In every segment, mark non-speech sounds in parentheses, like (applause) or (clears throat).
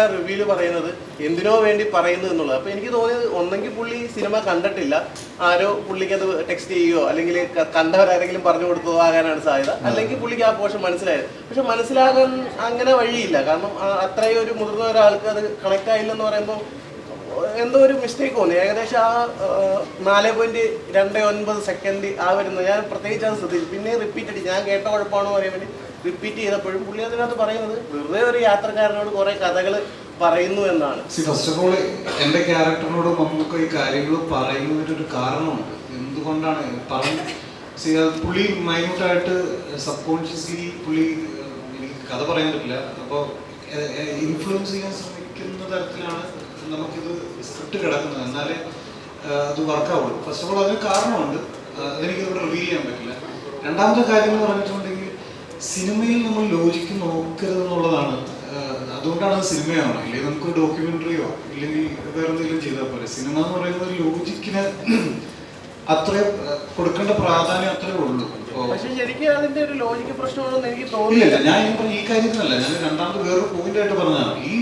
ആ റിവ്യൂൽ പറയുന്നത് എന്തിനോ വേണ്ടി പറയുന്നു എന്നുള്ളത്. അപ്പൊ എനിക്ക് തോന്നിയത് ഒന്നെങ്കിൽ പുള്ളി സിനിമ കണ്ടിട്ടില്ല. ആരോ പുള്ളിക്ക് അത് ടെക്സ്റ്റ് ചെയ്യുകയോ അല്ലെങ്കിൽ കണ്ടവരാരെങ്കിലും പറഞ്ഞു കൊടുത്തോ ആകാനാണ് സാധ്യത. അല്ലെങ്കിൽ പുള്ളിക്ക് ആ പോഷൻ മനസ്സിലായത്. പക്ഷെ മനസ്സിലാകാൻ അങ്ങനെ വഴിയില്ല. കാരണം അത്രയും ഒരു മുതിർന്ന ഒരാൾക്ക് അത് കണക്ട് ആയില്ലെന്ന് പറയുമ്പോൾ എന്തോ ഒരു മിസ്റ്റേക്ക് തോന്നി. ഏകദേശം ആ നാല് പോയിന്റ് രണ്ട് ഒൻപത് സെക്കൻഡ് ആ വരുന്നത് ഞാൻ പ്രത്യേകിച്ച് അത് ശ്രദ്ധിച്ചു പിന്നെ റിപ്പീറ്റ് അടിച്ചു. ഞാൻ കേട്ട കുഴപ്പമാണോ പറയാൻ വേണ്ടി റിപ്പീറ്റ് ചെയ്തപ്പോഴും പുള്ളി അതിനകത്ത് പറയുന്നത് വെറുതെ ഒരു യാത്രക്കാരനോട് കുറെ കഥകൾ പറയുന്നു എന്നാണ്. ഫസ്റ്റ് ഓഫ് ഓൾ എന്റെ ക്യാരക്ടറിനോട് നമുക്ക് ഈ കാര്യങ്ങൾ പറയുന്നതിനൊരു കാരണമുണ്ട്. എന്തുകൊണ്ടാണ്? പുള്ളി മൈന്യൂട്ടായിട്ട് സബ് കോൺഷ്യസ്ലി പുള്ളി എനിക്ക് കഥ പറയാൻ പറ്റില്ല. അപ്പോൾ ഇൻഫ്ലുവൻസ് ചെയ്യാൻ ശ്രമിക്കുന്ന തരത്തിലാണ് നമുക്കിത് സ്ക്രിപ്റ്റ് കിടക്കുന്നത്. എന്നാലേ അത് വർക്കാവുള്ളൂ ഫസ്റ്റ് ഓഫ് ഓൾ അതിന് കാരണമുണ്ട്. അതെനിക്ക് ഇവിടെ റിവീൽ ചെയ്യാൻ പറ്റില്ല. രണ്ടാമത്തെ കാര്യം എന്ന് പറഞ്ഞിട്ടുണ്ടെങ്കിൽ സിനിമയിൽ നമ്മൾ ലോജിക്ക് നോക്കരുത് എന്നുള്ളതാണ് അതുകൊണ്ടാണ് അത് സിനിമയാണ്? ഇല്ലെങ്കിൽ നമുക്ക് ഡോക്യുമെന്ററിയോ? ഇല്ലെങ്കിൽ വേറെ എന്തെങ്കിലും ചെയ്താൽ പോലെ സിനിമ എന്ന് പറയുന്നത് ലോജിക്കിന് (clears throat) അത്ര കൊടുക്കേണ്ട പ്രാധാന്യം അത്രേ ഉള്ളൂ. ഇപ്പോ പക്ഷെ ശരിക്കും അതിന്റെ ഒരു ലോജിക്ക് പ്രശ്നമാണെന്ന് എനിക്ക് ഞാൻ ഈ ഈ കാര്യത്തിനല്ല. ഞാൻ രണ്ടാമത് വേറൊരു പോയിന്റ് ആയിട്ട് പറഞ്ഞതാണ്. ഈ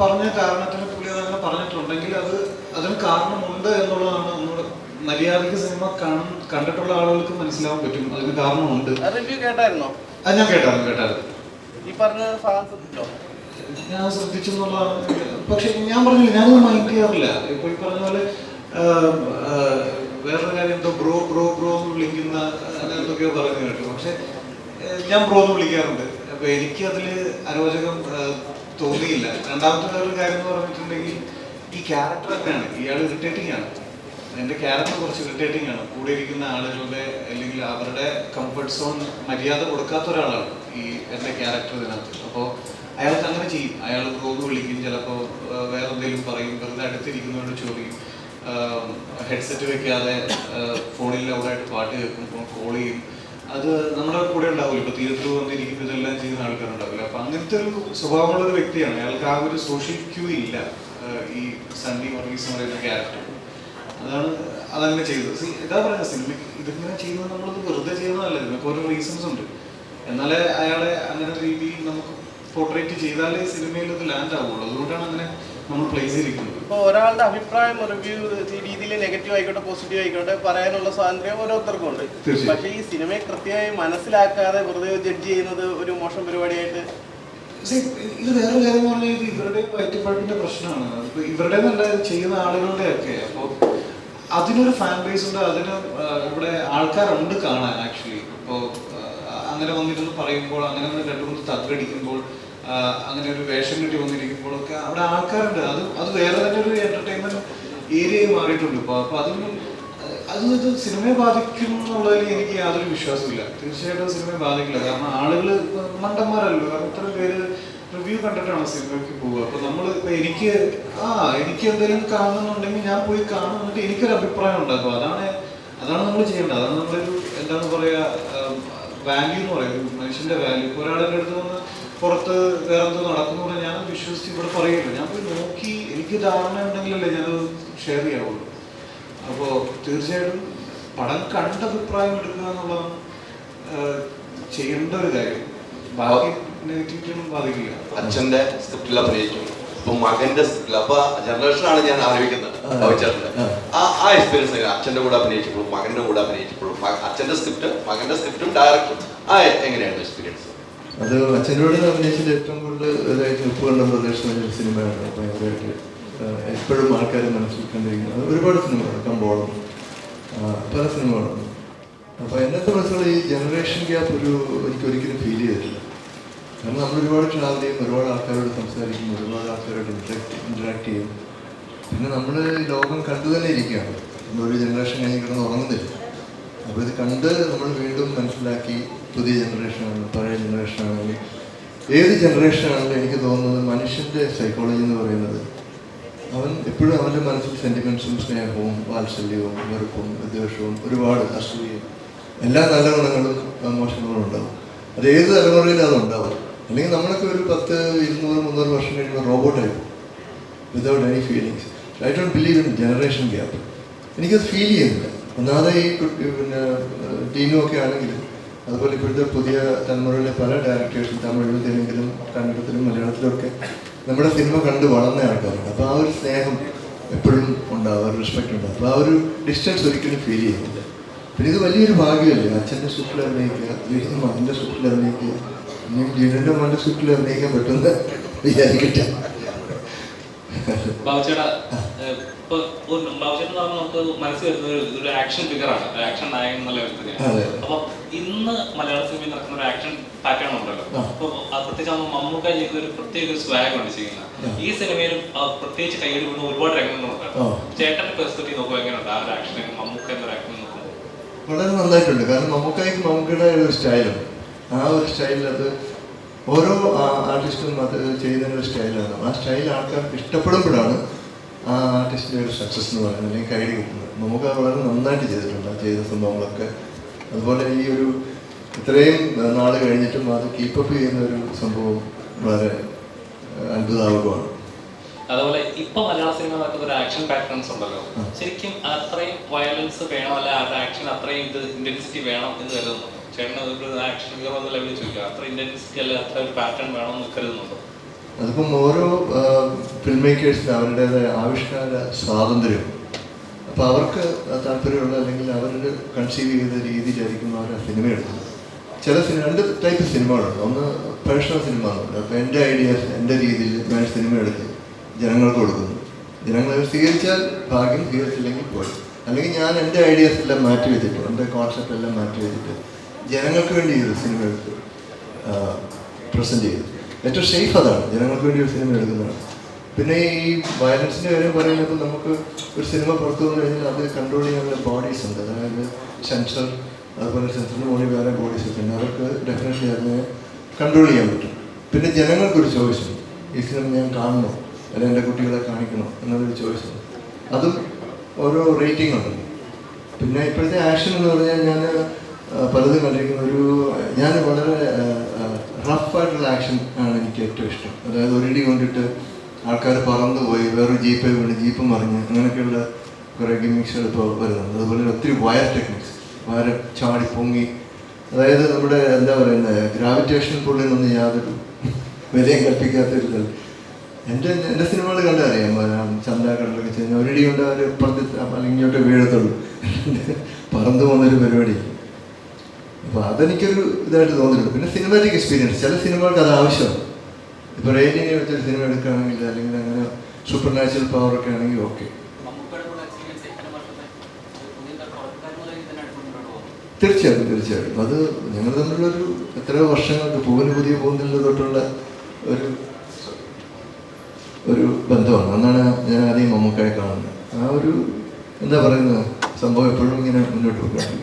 പറഞ്ഞ കാരണത്തിന് പുള്ളി അങ്ങനെ പറഞ്ഞിട്ടുണ്ടെങ്കിൽ അത് അതിന് കാരണമുണ്ട് എന്നുള്ളതാണ് നമ്മുടെ മര്യാദയ്ക്ക് സിനിമ കാണും കണ്ടിട്ടുള്ള ആളുകൾക്ക് മനസ്സിലാവാൻ പറ്റും. അതിന് കാരണമുണ്ട്. കേട്ടായിരുന്നോ? അത് ഞാൻ ഈ പറഞ്ഞ സാധനം ശ്രദ്ധിച്ചോ? ഞാൻ ശ്രദ്ധിച്ചു എന്നുള്ളതാണ് പക്ഷെ ഞാൻ പറഞ്ഞില്ല ഞാനൊന്നും മൈൻഡ് ചെയ്യാറില്ല. ഇപ്പൊ ഈ പറഞ്ഞ പോലെ വേറൊരു കാര്യം എന്തോ ബ്രോ ബ്രോ ബ്രോ എന്ന് വിളിക്കുന്ന എന്തൊക്കെയോ പറഞ്ഞു കേട്ടു. പക്ഷെ ഞാൻ ബ്രോ എന്ന് വിളിക്കാറുണ്ട്. അപ്പൊ എനിക്ക് അതിൽ അരോചകം തോന്നിയില്ല. രണ്ടാമത്തെ വേറൊരു കാര്യം എന്ന് പറഞ്ഞിട്ടുണ്ടെങ്കിൽ ഈ ക്യാരക്ടർ തന്നെയാണ് ഇയാൾ ഇറിറ്റേറ്റിംഗ് ആണ്. എന്റെ ക്യാരക്ടർ കുറച്ച് ഇറിറ്റേറ്റിംഗ് ആണ്. കൂടെ ഇരിക്കുന്ന ആളുകളുടെ അല്ലെങ്കിൽ അവരുടെ കംഫർട്ട് സോൺ മര്യാദ കൊടുക്കാത്ത ഒരാളാണ് ഈ എന്റെ ക്യാരക്ടർ ഇതിനകത്ത്. അപ്പോൾ അയാൾക്ക് അങ്ങനെ ചെയ്യും. അയാൾ റോഗ് വിളിക്കും ചിലപ്പോൾ വേറെ എന്തെങ്കിലും പറയും. വെറുതെ അടുത്തിരിക്കുന്നവരോട് ചോദിക്കും. ഹെഡ്സെറ്റ് വെക്കാതെ ഫോണിൽ ലൗഡായിട്ട് പാട്ട് കേൾക്കും കോൾ ചെയ്യും. അത് നമ്മുടെ കൂടെ ഉണ്ടാവില്ല. ഇപ്പോൾ തിയേറ്ററിൽ വന്നിരിക്കും ഇതെല്ലാം ചെയ്യുന്ന ആൾക്കാരുണ്ടാവില്ല. അപ്പോൾ അങ്ങനത്തെ ഒരു സ്വഭാവമുള്ള ഒരു വ്യക്തിയാണ്. അയാൾക്ക് ആ ഒരു സോഷ്യൽ ക്യൂ ഇല്ല ഈ സണ്ണി വർഗീസ് എന്ന് പറയുന്ന ക്യാരക്ടർ അതാണ് അതങ്ങനെ ചെയ്തത്. ഇതാ പറയുന്നത് സിനിമ ഇതിങ്ങനെ ചെയ്യുന്നത് നമ്മളത് വെറുതെ ചെയ്യുന്നതല്ല. ഇതിനൊക്കെ ഓരോ റീസൺസ് ഉണ്ട്. എന്നാലേ അയാളെ അങ്ങനെ രീതിയിൽ നമുക്ക് പോർട്രേറ്റ് ചെയ്താലേ സിനിമയിൽ അത് ലാൻഡ് ആവുള്ളൂ. അതുകൊണ്ടാണ് അങ്ങനെ നമ്മൾ പ്ലേസ് ചെയ്തിരിക്കുന്നത്. ഇപ്പോൾ ഒരാളുടെ അഭിപ്രായം റിവ്യൂ ഈ രീതിയിൽ നെഗറ്റീവ് ആയിക്കോട്ടെ പോസിറ്റീവ് ആയിക്കോട്ടെ പറയാനുള്ള സ്വാതന്ത്ര്യം ഓരോരുത്തർക്കും ഉണ്ട് പക്ഷേ ഈ സിനിമയെ കൃത്യമായി മനസ്സിലാക്കാതെ വെറുതെ ജഡ്ജ് ചെയ്യുന്നത് ഒരു മോശം പരിപാടിയായിട്ട് ഇത് വേറെ കാര്യം പറഞ്ഞാൽ ഇത് ഇവരുടെ വയറ്റിപ്പഴപ്പിന്റെ പ്രശ്നമാണ്. ഇവരുടെ നല്ല ചെയ്യുന്ന ആളുകളുടെ ഒക്കെ അപ്പോൾ അതിനൊരു ഫാൻ ബേസ് ഉണ്ട് അതിന് ഇവിടെ ആൾക്കാരുണ്ട് കാണാൻ ആക്ച്വലി ഇപ്പോൾ അങ്ങനെ വന്നിരുന്ന് പറയുമ്പോൾ അങ്ങനെ ഒന്ന് രണ്ടു മൂന്ന് അങ്ങനെ ഒരു വേഷം കിട്ടി വന്നിരിക്കുമ്പോഴൊക്കെ അവിടെ ആൾക്കാരുണ്ട്. അത് അത് വേറെ തന്നെ ഒരു എന്റർടൈൻമെന്റ് ഏരിയയായി മാറിയിട്ടുണ്ട്. ഇപ്പോൾ അപ്പോൾ അതിന് അത് ഇത് സിനിമയെ ബാധിക്കും എന്നുള്ളതിൽ എനിക്ക് യാതൊരു വിശ്വാസമില്ല. തീർച്ചയായിട്ടും സിനിമയെ ബാധിക്കില്ല. കാരണം ആളുകൾ മണ്ടന്മാരല്ലോ കാരണം ഇത്ര പേര് റിവ്യൂ കണ്ടിട്ടാണ് സിനിമയ്ക്ക് പോവുക. അപ്പൊ നമ്മൾ ഇപ്പൊ എനിക്ക് ആ എനിക്ക് എന്തെങ്കിലും കാണുന്നുണ്ടെങ്കിൽ ഞാൻ പോയി കാണും എന്നിട്ട് എനിക്കൊരു അഭിപ്രായം ഉണ്ടാക്കും. അതാണ് അതാണ് നമ്മൾ ചെയ്യേണ്ടത്. അതാണ് നമ്മളൊരു എന്താണ് പറയാ വാല്യൂ എന്ന് പറയുന്നത് മനുഷ്യന്റെ വാല്യൂ ഒരാളുടെ അടുത്ത് വന്ന് പുറത്ത് വേറെ എന്തോ നടക്കുന്നു ഞാൻ വിശ്വസിച്ച് ഇവിടെ പറയില്ല ഞാൻ പോയി നോക്കി എനിക്ക് ധാരണ ഉണ്ടെങ്കിലല്ലേ ഞാനത് ഷെയർ ചെയ്യാവുള്ളൂ. അപ്പോൾ തീർച്ചയായിട്ടും പടം കണ്ട അഭിപ്രായം എടുക്കുക എന്നുള്ളതാണ് ചെയ്യേണ്ട ഒരു കാര്യം. ബാക്കി നെഗറ്റിവിറ്റിയൊന്നും ബാധിക്കില്ല. അച്ഛന്റെ സ്ക്രിപ്റ്റിൽ അഭിനയിക്കും. ഇപ്പൊ മകന്റെ സ്ക്രിപ്റ്റിൽ അപ്പൊ ആണ് ഞാൻ ആലോചിക്കുന്നത് ഭവിച്ചേട്ടന്റെ ആ ആ. എക്സ്പീരിയൻസ് അച്ഛന്റെ കൂടെ അഭിനയിച്ചപ്പോഴും മകന്റെ കൂടെ അഭിനയിച്ചപ്പോഴും അച്ഛന്റെ സ്ക്രിപ്റ്റ് മകന്റെ സ്ക്രിപ്റ്റും ഡയറക്ടറും ആ എങ്ങനെയാണ് എക്സ്പീരിയൻസ് അത് അച്ഛനോട് അഭിനയിച്ചത് ഏറ്റവും കൂടുതൽ ഇതായിട്ട് ഉപ്പുകണ്ട പ്രദേശം ഒരു സിനിമയാണ്. ഭയങ്കരമായിട്ട് എപ്പോഴും ആൾക്കാർ മനസ്സിൽ കണ്ടിരിക്കുന്നത് അത് ഒരുപാട് സിനിമകൾ കമ്പോളം പല സിനിമകളുണ്ട് അപ്പോൾ എന്നെ സംബന്ധിച്ചുള്ള ഈ ജനറേഷൻ ഗ്യാപ്പ് ഒരു എനിക്ക് ഒരിക്കലും ഫീൽ ചെയ്തിട്ടില്ല. കാരണം നമ്മൾ ഒരുപാട് ട്രാവൽ ചെയ്യും ഒരുപാട് ആൾക്കാരോട് സംസാരിക്കും ഒരുപാട് ആൾക്കാരോട് ഇൻട്രാക്ട് ഇൻട്രാക്ട് ചെയ്യും. പിന്നെ നമ്മൾ ലോകം കണ്ടു തന്നെ ഇരിക്കുകയാണ്. നമ്മളൊരു ജനറേഷൻ കഴിഞ്ഞ് കിടന്ന് ഉറങ്ങുന്നില്ല. അപ്പോൾ ഇത് കണ്ട് നമ്മൾ വീണ്ടും മനസ്സിലാക്കി പുതിയ ജനറേഷനാണ് പഴയ ജനറേഷനാണെങ്കിൽ ഏത് ജനറേഷനാണെങ്കിലും എനിക്ക് തോന്നുന്നത് മനുഷ്യന്റെ സൈക്കോളജി എന്ന് പറയുന്നത്? അവൻ എപ്പോഴും അവന്റെ മനസ്സിൽ സെന്റിമെൻസും സ്നേഹവും വാത്സല്യവും വെറുപ്പും വിദ്വേഷവും ഒരുപാട് അസൂയയും എല്ലാ നല്ല ഗുണങ്ങളും മോശങ്ങളും ഉണ്ടാവും. അത് ഏത് തലമുറയിലും അതുണ്ടാവും അല്ലെങ്കിൽ നമ്മളൊക്കെ ഒരു പത്ത് ഇരുന്നൂറ് മുന്നൂറ് വർഷം കഴിയുമ്പോൾ റോബോട്ടായി without any feelings I don't believe in generation gap എനിക്കത് ഫീൽ ചെയ്യുന്നില്ല. ഒന്നാമത് ഈ പിന്നെ ടീമും ഒക്കെ ആണെങ്കിലും അതുപോലെ ഇപ്പോഴത്തെ പുതിയ തലമുറയിലെ പല ഡയറക്ടേഴ്സും തമിഴിലും തെലുങ്കിലും കന്നഡത്തിലും മലയാളത്തിലും ഒക്കെ നമ്മുടെ സിനിമ കണ്ട് വളർന്ന ആൾക്കാരുണ്ട് അപ്പോൾ ആ ഒരു സ്നേഹം എപ്പോഴും ഉണ്ടാവും ഒരു റെസ്പെക്ട് ഉണ്ടാവും. അപ്പോൾ ആ ഒരു ഡിസ്റ്റൻസ് ഒരിക്കലും ഫീൽ ചെയ്യുന്നില്ല. പിന്നെ ഇത് വലിയൊരു ഭാഗ്യമല്ലേ? അച്ഛന്റെ സുഖത്തിൽ അഭിനയിക്കുക മകന്റെ സ്ക്രിപ്റ്റിൽ അഭിനയിക്കുക ഇനി മകന്റെ സ്ക്രിപ്റ്റിൽ അഭിനയിക്കാൻ പറ്റുമെന്ന് വിചാരിക്കട്ടെ. മനസ്സിൽ വരുന്ന ഒരു ആക്ഷൻ ഫിഗറാണ് ആക്ഷൻ നായകൻ എന്നുള്ള വ്യക്തിയാണ് അപ്പൊ ഇന്ന് മലയാള സിനിമയിൽ നടക്കുന്ന ഒരു ആക്ഷൻ പാറ്റേൺ ഉണ്ടല്ലോ. ആ. അപ്പൊ പ്രത്യേകിച്ച് മമ്മൂക്ക ചെയ്യുന്ന ഒരു പ്രത്യേക ഒരു സ്വാഗ് ഉണ്ട് ചെയ്യുന്നത്. ആ. ഈ സിനിമയിലും ആ പ്രത്യേകിച്ച് കയ്യിൽ വീണ ഒരുപാട് രംഗങ്ങളുണ്ട് ആ. ചേട്ടന്റെ പെർസ്പെക്റ്റീവ് നോക്കുമ്പോൾ എങ്ങനെയുണ്ട്? ആ ഒരു ആക്ഷൻ മമ്മൂക്ക എന്ന ആക്ഷൻ നോക്കുമ്പോൾ വളരെ നന്നായിട്ടുണ്ട്. കാരണം മമ്മൂക്കായി മമ്മൂക്കയുടെ ഒരു സ്റ്റൈലുണ്ട് ആ ഒരു സ്റ്റൈലിൽ അത് ഓരോ ആർട്ടിസ്റ്റും അത് ചെയ്യുന്ന ഒരു സ്റ്റൈലാണ് ആ സ്റ്റൈൽ ആൾക്കാർക്ക് ഇഷ്ടപ്പെടുമ്പോഴാണ് ആ ആർട്ടിസ്റ്റിന്റെ ഒരു സക്സസ് എന്ന് പറയുന്നത് അല്ലെങ്കിൽ കൈ കിട്ടുന്നത്. നമുക്ക് അത് വളരെ നന്നായിട്ട് ചെയ്തിട്ടുണ്ട് ആ ചെയ്ത സംഭവങ്ങളൊക്കെ. അതുപോലെ ഈ ഒരു ഇത്രയും നാൾ കഴിഞ്ഞിട്ടും അത് കീപ്പപ്പ് ചെയ്യുന്ന ഒരു സംഭവം വളരെ അത്ഭുതാവകമാണ്. അതുപോലെ ഇപ്പൊ മലയാള സിനിമ നടക്കുന്ന ഒരു ആക്ഷൻ പാറ്റേൺസ് ഉണ്ടല്ലോ. ശരിക്കും അത്രയും വയലൻസ് വേണം അല്ലെ ആക്ഷൻ അത്രയും ഇത് ഇന്റൻസിറ്റി വേണം എന്ന് കരുതുന്നു. അതിപ്പം ഓരോ ഫിൽം മേക്കേഴ്സിന് അവരുടേതായ ആവിഷ്കാര സ്വാതന്ത്ര്യം. അപ്പോൾ അവർക്ക് താല്പര്യമുള്ള അല്ലെങ്കിൽ അവരുടെ കൺസീവ് ചെയ്ത രീതിയിലായിരിക്കും അവർ ആ സിനിമ എടുക്കുന്നത് ചില സിനിമ രണ്ട് ടൈപ്പ് സിനിമകളുണ്ട് ഒന്ന് പേഴ്സണൽ സിനിമ എന്നുണ്ട് അപ്പോൾ എന്റെ ഐഡിയാസ് എന്റെ രീതിയിൽ ഞാൻ സിനിമ എടുത്ത് ജനങ്ങൾക്ക് കൊടുക്കുന്നു. ജനങ്ങൾ സ്വീകരിച്ചാൽ ഭാഗ്യം സ്വീകരിച്ചില്ലെങ്കിൽ പോയി. അല്ലെങ്കിൽ ഞാൻ എന്റെ ഐഡിയാസ് എല്ലാം മാറ്റി വെച്ചിട്ട് എന്റെ കോൺസെപ്റ്റ് എല്ലാം മാറ്റി വെച്ചിട്ട് ജനങ്ങൾക്ക് വേണ്ടി ഒരു സിനിമ എടുത്ത് പ്രസന്റ് ചെയ്തു. ഏറ്റവും സേഫ് അതാണ്. ജനങ്ങൾക്ക് വേണ്ടി ഒരു സിനിമ എടുക്കുന്നതാണ്. പിന്നെ ഈ വയലൻസിന്റെ കാര്യം പറയുമ്പോൾ നമുക്ക് ഒരു സിനിമ പുറത്തു വന്നു കഴിഞ്ഞാൽ അത് കൺട്രോൾ ചെയ്യാനുള്ള ബോഡീസ് ഉണ്ട്. അതായത് സെൻസർ അതുപോലെ സെൻസറിന് മുകളിൽ വേറെ ബോഡീസ് ഉണ്ട്. അവർക്ക് ഡെഫിനറ്റ്ലി അതിനെ കൺട്രോൾ ചെയ്യാൻ പറ്റും. പിന്നെ ജനങ്ങൾക്കൊരു ചോയ്സ് ഉണ്ട്. ഈ സിനിമ ഞാൻ കാണണോ? അല്ലെങ്കിൽ എന്റെ കുട്ടികളെ കാണിക്കണോ? എന്നുള്ളൊരു ചോയ്സ് ഉണ്ട്. അതും ഓരോ റേറ്റിംഗ് ഉണ്ട്. പിന്നെ ഇപ്പോഴത്തെ ആക്ഷൻ എന്ന് പറഞ്ഞാൽ ഞാൻ പലതും കണ്ടിരിക്കുന്ന ഒരു ഞാൻ വളരെ റഫായിട്ടുള്ള ആക്ഷൻ ആണ് എനിക്ക് ഏറ്റവും ഇഷ്ടം. അതായത് ഒരിടി കൊണ്ടിട്ട് ആൾക്കാർ പറന്നു പോയി വേറൊരു ജീപ്പ് വീണ് ജീപ്പ് മറിഞ്ഞ് അങ്ങനെയൊക്കെയുള്ള കുറേ ഗിമിക്സുകൾ ഇപ്പോൾ വരുന്നുണ്ട്. അതുപോലെ ഒത്തിരി വയർ ടെക്നിക്സ് വയർ ചാടി പൊങ്ങി. അതായത് നമ്മുടെ എന്താ പറയുന്നത് ഗ്രാവിറ്റേഷൻ പുള്ളിൽ നിന്ന് യാതൊരു വിലയും കൽപ്പിക്കാത്ത ഒരു കളി എന്റെ എന്റെ സിനിമകൾ കണ്ടറിയാം ചന്താക്കളിലൊക്കെ ചെയ്യുന്ന ഒരിടി കൊണ്ട് അവർ ഇപ്പുറത്ത് അല്ലെങ്കിൽ ഇങ്ങോട്ട് വീഴത്തുള്ളൂ. (laughs) പറന്നു പോകുന്നൊരു പരിപാടി. അപ്പോൾ അതെനിക്കൊരു ഇതായിട്ട് തോന്നിയിട്ടുണ്ട്. പിന്നെ സിനിമാറ്റിക് എക്സ്പീരിയൻസ് ചില സിനിമകൾക്ക് അത് ആവശ്യമാണ് ഇപ്പോൾ റേറ്റിംഗ് വെച്ചൊരു സിനിമ എടുക്കുകയാണെങ്കിൽ അല്ലെങ്കിൽ അങ്ങനെ സൂപ്പർ നാച്ചുറൽ പവർ ഒക്കെ ആണെങ്കിൽ ഓക്കെ തീർച്ചയായിട്ടും തീർച്ചയായിട്ടും. അത് ഞങ്ങൾ തമ്മിലുള്ളൊരു എത്രയോ വർഷങ്ങൾക്ക് പൂവിന് പുതിയ പോകുന്നില്ല തൊട്ടുള്ള ഒരു ഒരു ബന്ധമാണ്. അന്നാണ് ഞാൻ ആദ്യം മമ്മൂക്കായി കാണുന്നത്. ആ ഒരു എന്താ പറയുന്നത് സംഭവം എപ്പോഴും ഇങ്ങനെ മുന്നോട്ട് പോവുകയാണ്.